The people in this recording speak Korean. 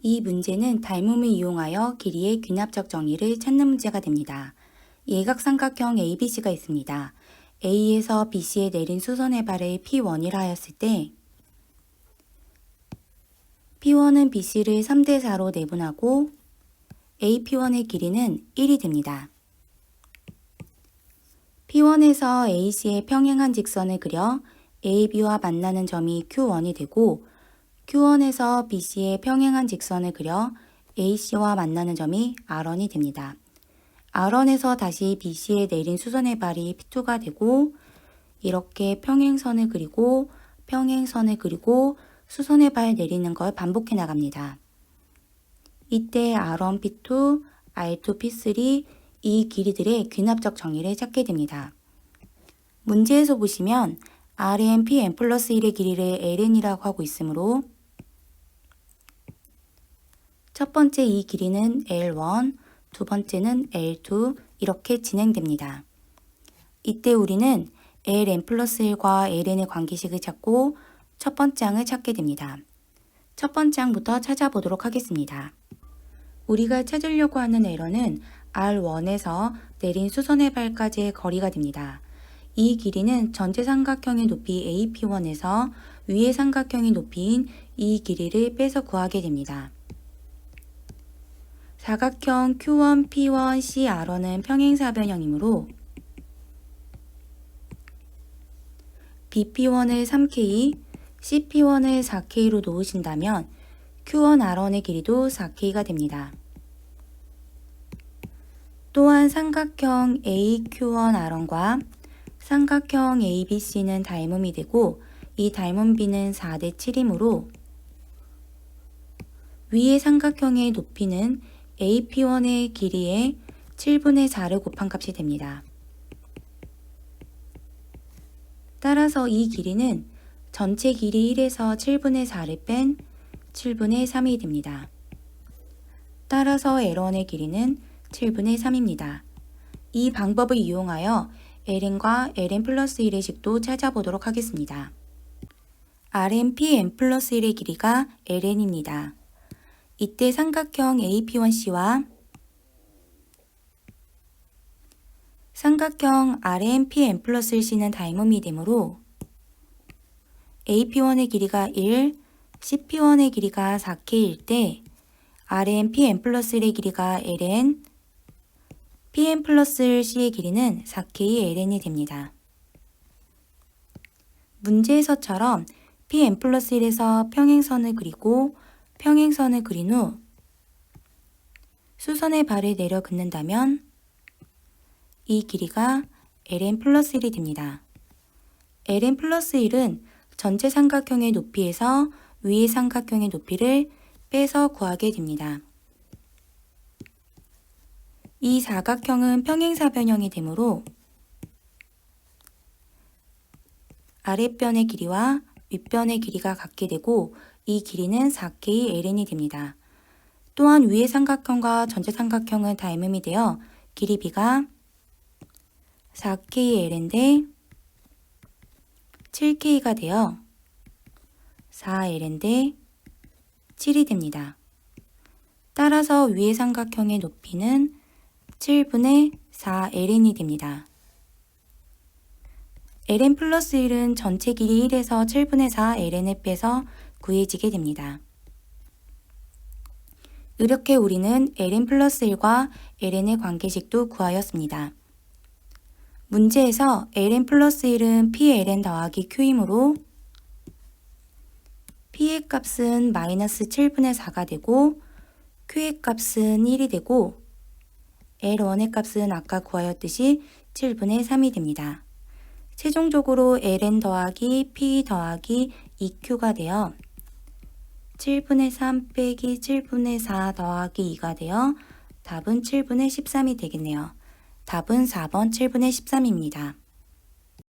이 문제는 닮음을 이용하여 길이의 귀납적 정의를 찾는 문제가 됩니다. 예각삼각형 ABC가 있습니다. A에서 BC에 내린 수선의 발을 P1이라 하였을 때 P1은 BC를 3대 4로 내분하고 AP1의 길이는 1이 됩니다. P1에서 AC의 평행한 직선을 그려 AB와 만나는 점이 Q1이 되고 Q1에서 BC의 평행한 직선을 그려 AC와 만나는 점이 R1이 됩니다. R1에서 다시 BC에 내린 수선의 발이 P2가 되고 이렇게 평행선을 그리고 평행선을 그리고 수선의 발 내리는 걸 반복해 나갑니다. 이때 R1, P2, R2, P3 이 길이들의 귀납적 정의를 찾게 됩니다. 문제에서 보시면 Rn, Pn 플러스 1의 길이를 Ln이라고 하고 있으므로 첫 번째 이 길이는 L1, 두 번째는 L2 이렇게 진행됩니다. 이때 우리는 Ln 플러스 1과 Ln의 관계식을 찾고 첫 번째 항을 찾게 됩니다. 첫 번째 항부터 찾아보도록 하겠습니다. 우리가 찾으려고 하는 에러는 R1에서 내린 수선의 발까지의 거리가 됩니다. 이 길이는 전체 삼각형의 높이 AP1에서 위의 삼각형의 높이인 이 길이를 빼서 구하게 됩니다. 사각형 Q1, P1, CR1은 평행사변형이므로 BP1을 3K, CP1을 4K로 놓으신다면 Q1, R1의 길이도 4K가 됩니다. 또한 삼각형 AQ1R1과 삼각형 ABC는 닮음이 되고 이 닮음 비는 4대 7이므로 위의 삼각형의 높이는 AP1의 길이의 7분의 4를 곱한 값이 됩니다. 따라서 이 길이는 전체 길이 1에서 7분의 4를 뺀 7분의 3이 됩니다. 따라서 L1의 길이는 7분의 3입니다. 이 방법을 이용하여 ln과 ln 플러스 1의 식도 찾아보도록 하겠습니다. rn pn 플러스 1의 길이가 ln입니다. 이때 삼각형 AP1C와 삼각형 rn pn 플러스 1C는 닮음이 되므로 AP1의 길이가 1, CP1의 길이가 4K일 때 rn pn 플러스 1의 길이가 ln, pn 플러스 c의 길이는 4k ln이 됩니다. 문제에서처럼 pn 플러스 1에서 평행선을 그리고 평행선을 그린 후 수선의 발을 내려 긋는다면 이 길이가 ln 플러스 1이 됩니다. ln 플러스 1은 전체 삼각형의 높이에서 위의 삼각형의 높이를 빼서 구하게 됩니다. 이 사각형은 평행사변형이 되므로 아랫변의 길이와 윗변의 길이가 같게 되고 이 길이는 4K ln이 됩니다. 또한 위의 삼각형과 전체 삼각형은 닮음이 되어 길이 b가 4K ln 대 7K가 되어 4ln 대 7이 됩니다. 따라서 위의 삼각형의 높이는 7분의 4ln이 됩니다. Ln 플러스 1은 전체 길이 1에서 7분의 4ln을 빼서 구해지게 됩니다. 이렇게 우리는 ln 플러스 1과 ln의 관계식도 구하였습니다. 문제에서 ln 플러스 1은 pln 더하기 q이므로 p의 값은 마이너스 7분의 4가 되고 q의 값은 1이 되고 L1의 값은 아까 구하였듯이 7분의 3이 됩니다. 최종적으로 ln 더하기 p 더하기 2q가 되어 7분의 3 빼기 7분의 4 더하기 2가 되어 답은 7분의 13이 되겠네요. 답은 4번 7분의 13입니다.